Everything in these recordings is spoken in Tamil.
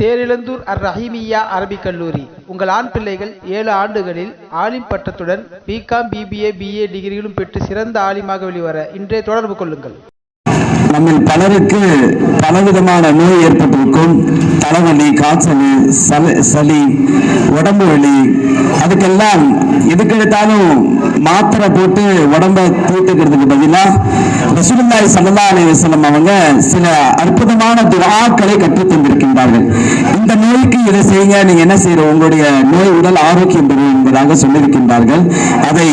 தேரிழந்தூர் அர் ரஹீமியா அரபிக் கல்லூரி. உங்கள் ஆண் பிள்ளைகள் ஏழு ஆண்டுகளில் ஆலிம் பட்டத்துடன் பிகாம் பிபிஏ பிஏ டிகிரிகளும் பெற்று சிறந்த ஆலிமாக வெளிவர இன்றே தொடர்பு கொள்ளுங்கள். நம்மில் பலருக்கு பலவிதமான நோய் ஏற்பட்டிருக்கும். தலைவலி காய்ச்சல் சளி சளி உடம்பு வலி அதுக்கெல்லாம் எதுக்கெடுத்தாலும் மாத்திரை போட்டு உடம்ப தீர்த்துக்கிறதுக்கு பதிலாக ரசூலுல்லாஹி ஸல்லல்லாஹு அலைஹி வஸல்லம் அவங்க சில அற்புதமான துஆக்களை கற்று தந்திருக்கின்றார்கள். இந்த நோய்க்கு இதை செய்யுங்க நீங்க என்ன செய்யற உங்களுடைய நோய் உடல் ஆரோக்கியம் பெறும் என்பதாக சொல்லியிருக்கின்றார்கள். அதை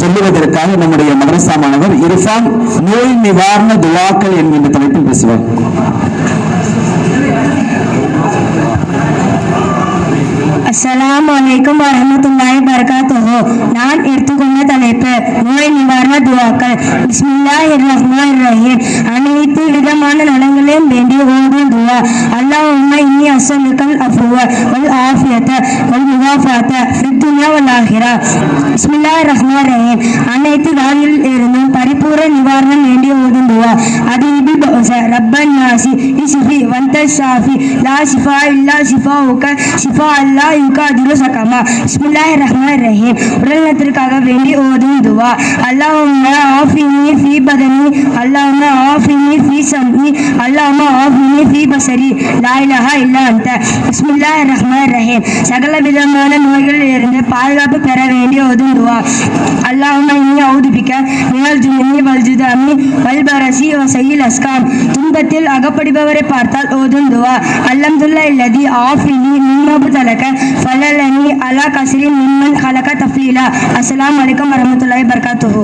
சொல்லுவதற்காக நம்முடைய மதரசா மாணவர் இரஃபான் நோய் நிவாரண துவாக்கள் என்கின்ற தலைப்பில் பேசுவார். அஸ்ஸலாமு அலைக்கும் வரஹ்மத்துல்லாஹி வபரகாத்துஹு நான் எடுத்துக்கொண்ட தலைப்பு நோய் நிவாரண துவாக்கள். பிஸ்மில்லாஹிர் ரஹ்மானிர் ரஹீம் அனைத்து விதமான நலங்களையும் வேண்டி ஓடும் துவா. அல்லாஹும்ம இன்னி அஸ்ஸலுக்கல் அஃப்வ வல் ஆஃபியத வல் முவாஃபாத ஃபித் துன்யா வல் ஆஹிரா பிஸ்மில்லாஹிர் ரஹ்மானிர் ரஹீம் அனைத்து வாயில் இருந்தும் பரிபூர்ண நிவாரணம் رب الناس اشفي وانت الشافي لا شفاء الا ஷிஃபா شفاء لا يقادر سقما بسم சகமா الرحمن الرحيم ரஹீம் உடல் வேண்டி ஓதும் துவா அல்லாஹும்ம ஆஃபினி ஃபீ பதனி அல்லாஹும்ம ஆஃபினி ஃபீ சம்இ அல்லாஹும்ம ஆஃபினி ஃபீ பசரி லா இலாஹா இல்லா அன்த பிஸ்மில்லாஹிர் ரஹ்மானிர் சகல விதமான நோய்களில் இருந்து பாதுகாப்பு பெற வேண்டிய ஓதும் துவா. அல்லாஹும்ம இன்னி அவுதுபிக்க. மினல் ஜுன்னி வல் ஜுதாமி வல் அஸ்காம். துன்பத்தில் அகப்படுபவரை பார்த்தால் ஓதுந்துவா அல்லம்துல்லா இல்லதி ஆஃபினி நிம்மபு தலக ஃபலலனி அலா கஸ்ரி மிம்மன் கலக்க தஃபீலா. அஸ்லாம் வலைக்கம் வரமத்துல்லாய் பர்காத்துஹூ